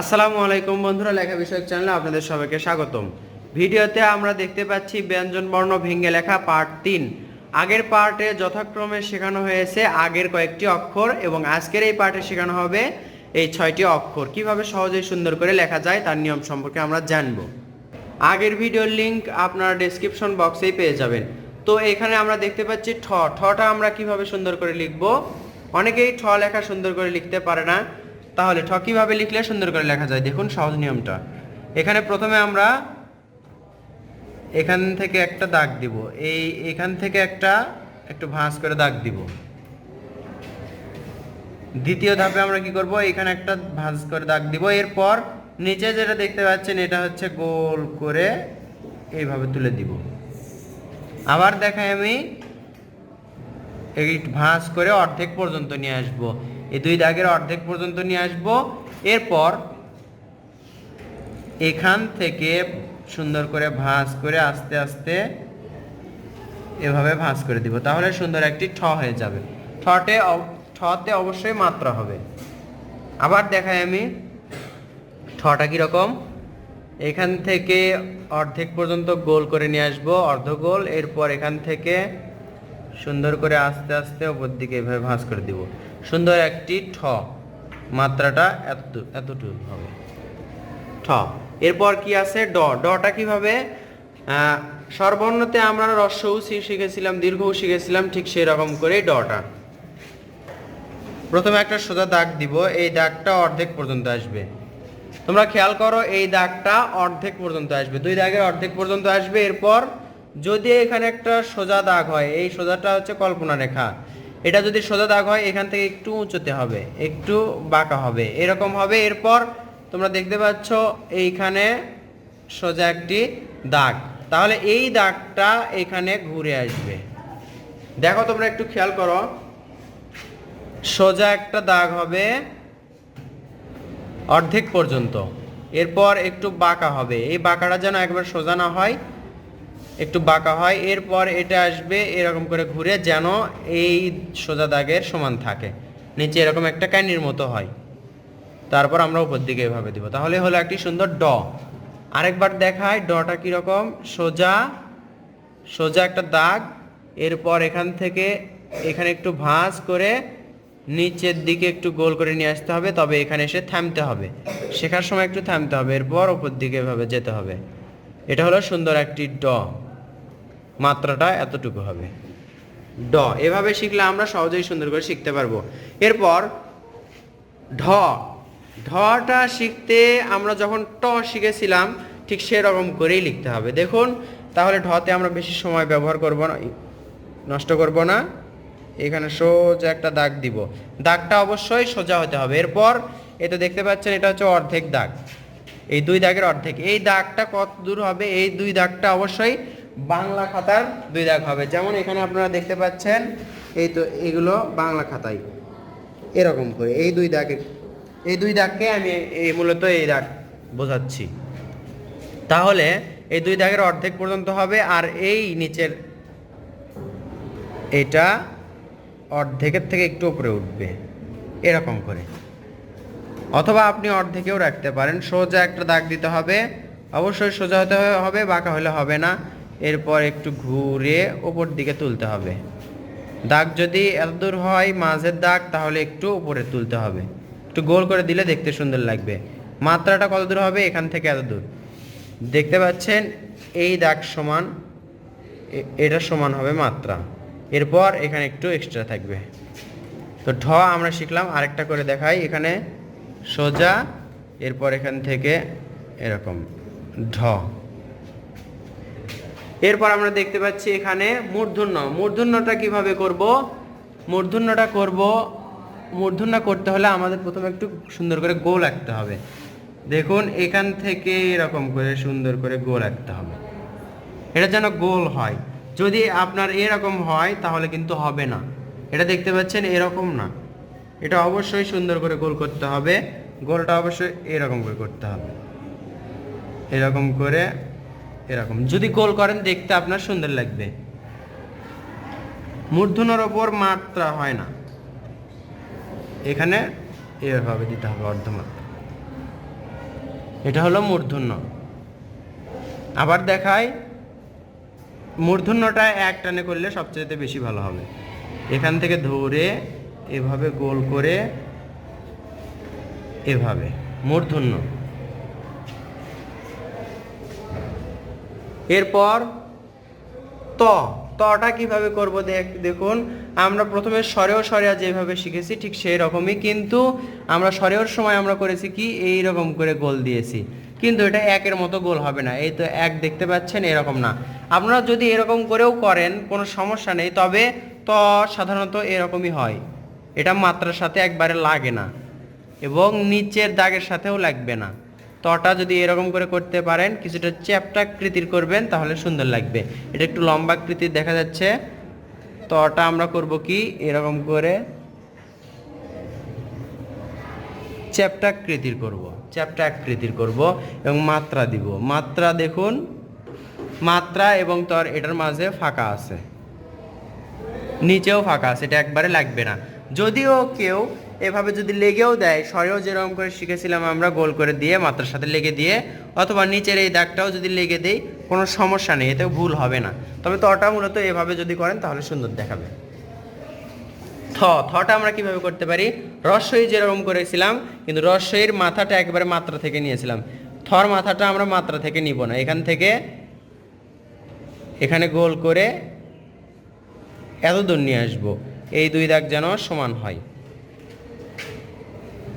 আসসালামু আলাইকুম বন্ধুরা, লেখা বিষয়ক চ্যানেলে আপনাদের সবাইকে স্বাগতম। ভিডিওতে আমরা দেখতে পাচ্ছি ব্যঞ্জন বর্ণ ভেঙ্গে লেখা পার্ট তিন। আগের পার্টে যথাক্রমে শেখানো হয়েছে আগের কয়েকটি অক্ষর এবং আজকের এই পার্টে শেখানো হবে এই ছয়টি অক্ষর। কীভাবে সহজেই সুন্দর করে লেখা যায় তার নিয়ম সম্পর্কে আমরা জানব। আগের ভিডিওর লিঙ্ক আপনারা ডেসক্রিপশন বক্সেই পেয়ে যাবেন। তো এখানে আমরা দেখতে পাচ্ছি ঠ। ঠটা আমরা কীভাবে সুন্দর করে লিখব? অনেকেই ঠ লেখা সুন্দর করে লিখতে পারে না। তাহলে ঠ কীভাবে লিখলে সুন্দর করে লেখা যায়? দেখুন সহজ নিয়মটা। এখানে প্রথমে আমরা এখান থেকে একটা দাগ দিব। এই এখান থেকে একটা একটু ভাঁজ করে দাগ দিব। দ্বিতীয় ধাপে আমরা কি করব? এখানে একটা ভাঁজ করে দাগ দিব। এরপর নিচে যেটা দেখতে পাচ্ছেন, এটা হচ্ছে গোল করে এইভাবে তুলে দিব। আবার দেখাই আমি এই ভাঁজ করে অর্ধেক পর্যন্ত নিয়ে আসব। এই দুই দাগের অর্ধেক পর্যন্ত নিয়ে আসব। এরপর এখান থেকে সুন্দর করে ভাঁজ করে আস্তে আস্তে এভাবে ভাঁজ করে দিব। তাহলে সুন্দর একটি ঠ হয়ে যাবে। ঠটে ঠতে অবশ্যই মাত্রা হবে। আবার দেখাই আমি ঠটা কীরকম এখান থেকে অর্ধেক পর্যন্ত গোল করে নিয়ে আসব, অর্ধ গোল। এরপর এখান থেকে সুন্দর করে আস্তে আস্তে ওপর দিকে এভাবে ভাঁজ করে দিব। সুন্দর একটি ঠ। মাত্রাটা এত এতটুকু হবে। ঠ। এরপর কি আছে? ড। ডটা কীভাবে? আহ, স্বরবর্ণতে আমরা রস্যও শিখেছিলাম দীর্ঘও শিখেছিলাম ঠিক সেই রকম করে ডটা। প্রথমে একটা সোজা দাগ দিব এই দাগটা অর্ধেক পর্যন্ত আসবে। তোমরা খেয়াল করো এই দাগটা অর্ধেক পর্যন্ত আসবে। দুই দাগের অর্ধেক পর্যন্ত আসবে এরপর যদি এখানে একটা সোজা দাগ হয় এই সোজাটা হচ্ছে কল্পনা রেখা। এটা যদি সোজা দাগ হয়, এখান থেকে একটু উঁচুতে হবে, একটু বাঁকা হবে। এরকম হবে, এরপর তোমরা দেখতে পাচ্ছ এইখানে সোজা একটি দাগ। তাহলে এই দাগটা এখানে ঘুরে আসবে। দেখো তোমরা একটু খেয়াল করো। সোজা একটা দাগ হবে অর্ধেক পর্যন্ত। এরপর একটু বাঁকা হবে। এই বাঁকাটা যেন একবার সোজা না হয় একটু বাঁকা হয়, এরপর এটা আসবে এরকম করে ঘুরে যেন এই সোজা দাগের সমান থাকে। নিচে এরকম একটা ক্যানির মতো হয়। তারপর আমরা উপর দিকে এভাবে দিব। তাহলে হলো একটি সুন্দর ড। আরেকবার দেখায় ডটা কীরকম সোজা সোজা একটা দাগ, এরপর এখান থেকে এখানে একটু ভাঁজ করে নিচের দিকে একটু গোল করে নিয়ে আসতে হবে, তবে এখানে এসে থামতে হবে। শেখার সময় একটু থামতে হবে, এরপর উপর দিকে এভাবে যেতে হবে। এটা হলো সুন্দর একটি ড। মাত্রাটা এতটুকু হবে। ড, এভাবে শিখলে আমরা সহজেই সুন্দর করে শিখতে পারব। এরপর ঢ, ঢটা শিখতে আমরা যখন ট শিখেছিলাম, ঠিক সেরকম করেই লিখতে হবে। দেখুন, তাহলে ঢতে আমরা বেশি সময় ব্যবহার করব না নষ্ট করব না। এখানে সোজা একটা দাগ দিব। দাগটা অবশ্যই সোজা হতে হবে। এরপর এটা দেখতে পাচ্ছেন, এটা হচ্ছে অর্ধেক দাগ। এই দুই দাগের অর্ধেক। এই দাগটা কত দূর হবে? এই দুই দাগটা অবশ্যই বাংলা খাতার দুই দাগ হবে। যেমন এখানে আপনারা দেখতে পাচ্ছেন, এই তো এগুলো বাংলা খাতায়। এরকম করে এই দুই দাগের, এই দুই দাগকে আমি এই মূলত এই দাগ বোঝাচ্ছি। তাহলে এই দুই দাগের অর্ধেক পর্যন্ত হবে আর এই নিচের এটা অর্ধেকের থেকে একটু উপরে উঠবে, এরকম করে। অথবা আপনি অর্ধেকেও রাখতে পারেন। সোজা একটা দাগ দিতে হবে। অবশ্যই সোজা হতে হবে, বাঁকা হলে হবে না। এরপর একটু ঘুরে ওপর দিকে তুলতে হবে। দাগ যদি এত দূর হয় মাঝের দাগ, তাহলে একটু উপরে তুলতে হবে। একটু গোল করে দিলে দেখতে সুন্দর লাগবে। মাত্রাটা কত দূর হবে? এখান থেকে এত দূর। দেখতে পাচ্ছেন, এই দাগ সমান এটা সমান হবে মাত্রা। এরপর এখানে একটু এক্সট্রা থাকবে। তো ঢ আমরা শিখলাম, আরেকটা করে দেখাই এখানে। সোজা, এরপর এখান থেকে এরকম। ঢ। এরপর আমরা দেখতে পাচ্ছি এখানে মূর্ধন্য। মূর্ধন্যটা কীভাবে করব? মূর্ধন্যটা করব, মূর্ধন্য করতে হলে আমাদের প্রথমে একটু সুন্দর করে গোল আঁকতে হবে। দেখুন, এখান থেকে এরকম করে সুন্দর করে গোল আঁকতে হবে। এটা যেন গোল হয়। যদি আপনার এরকম হয়, তাহলে কিন্তু হবে না। এটা দেখতে পাচ্ছেন, এরকম না। এটা অবশ্যই সুন্দর করে গোল করতে হবে। গোলটা অবশ্যই এরকম করে করতে হবে। এরকম করে এরকম। যদি গোল করেন, দেখতে আপনার সুন্দর লাগবে। মূর্ধনের ওপর মাত্রা হয় না। এখানে এভাবে দিতে হবে অর্ধমাত্রা। এটা হলো মূর্ধন্য। আবার দেখাই, মূর্ধন্যটা এক টানে করলে সবচেয়ে বেশি ভালো হবে। এখান থেকে ধরে এভাবে গোল করে এভাবে, মূর্ধন্য। এরপর ত। তটা কীভাবে করব দেখ, দেখুন, আমরা প্রথমে স্বরেও স্বরেয়া যেভাবে শিখেছি ঠিক সেই রকমই, কিন্তু আমরা স্বরেওর সময় আমরা করেছি কি, এই রকম করে গোল দিয়েছি। কিন্তু এটা একের মতো গোল হবে না, এই তো এক দেখতে পাচ্ছেন, এরকম না। আপনারা যদি এরকম করেও করেন, কোনো সমস্যা নেই, তবে ত সাধারণত এরকমই হয়। এটা মাত্রার সাথে একবারে লাগে না, এবং নিচের দাগের সাথেও লাগবে না। তটা যদি এরকম করে করতে পারেন, কিছুটা চ্যাপটাকৃতির করবেন, তাহলে সুন্দর লাগবে। এটা একটু লম্বা লম্বাকৃতির দেখা যাচ্ছে। তটা আমরা করব কি? এরকম করে চ্যাপটাকৃতির করব, চ্যাপটা আকৃতির করব এবং মাত্রা দিব। মাত্রা দেখুন, মাত্রা এবং তর এটার মাঝে ফাঁকা আছে। নিচেও ফাঁকা আছে, এটা একবারে লাগবে না। যদিও কেউ এভাবে যদি লেগেও দেয় সরেও যেরকম করে শিখেছিলাম আমরা, গোল করে দিয়ে, মাত্রার সাথে লেগে দিয়ে, অথবা নিচের এই দাগটাও যদি লেগে দেই, কোনো সমস্যা নেই, এতেও ভুল হবে না। তবে তটা মূলত এভাবে যদি করেন, তাহলে সুন্দর দেখাবে। থ, থটা আমরা কীভাবে করতে পারি? রস্বই যেরকম করেছিলাম, কিন্তু রস্বইয়ের মাথাটা একবারে মাত্রা থেকে নিয়েছিলাম। থর মাথাটা আমরা মাত্রা থেকে নিব না। এখান থেকে এখানে গোল করে এত দূর নিয়ে আসব। এই দুই দাগ যেন সমান হয়।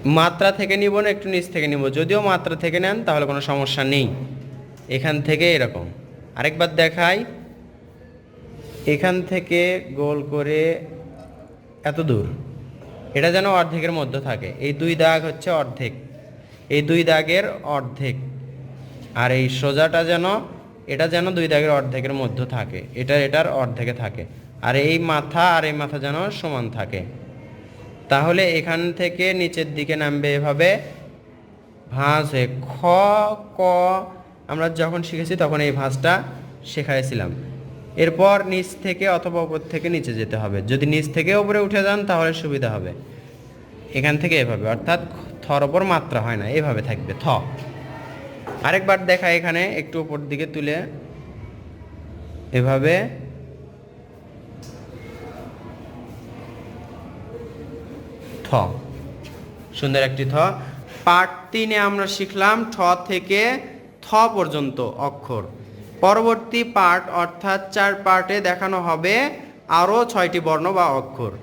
মাত্রা থেকে নিব না, একটু নিচ থেকে নিব। যদিও মাত্রা থেকে নেন, তাহলে কোনো সমস্যা নেই। এখান থেকে এরকম। আরেকবার দেখাই। এখান থেকে গোল করে এত দূর। এটা যেন অর্ধেকের মধ্যে থাকে। এই দুই দাগ হচ্ছে অর্ধেক। এই দুই দাগের অর্ধেক। আর এই সোজাটা যেন, এটা যেন দুই দাগের অর্ধেকের মধ্যে থাকে। এটা, এটার অর্ধেকে থাকে। আর এই মাথা আর এই মাথা যেন সমান থাকে। তাহলে এখান থেকে নিচের দিকে নামবে এভাবে। ভাঁজ খ, ক, আমরা যখন শিখেছি তখন এই ভাঁজটা শেখাইছিলাম। এরপর নিচ থেকে অথবা উপর থেকে নিচে যেতে হবে। যদি নিচ থেকে উপরে উঠে যান তাহলে সুবিধা হবে। এখান থেকে এভাবে, অর্থাৎ থর ওপর মাত্রা হয় না, এভাবে থাকবে, থ। আরেকবার দেখা এখানে, একটু উপর দিকে তুলে। এভাবে থ। সুন্দর একটি থ। পার্ট তিনে আমরা শিখলাম ঠ থেকে থ পর্যন্ত অক্ষর। পরবর্তী পার্ট অর্থাৎ চার পার্টে দেখানো হবে আরও ছয়টি বর্ণ বা অক্ষর।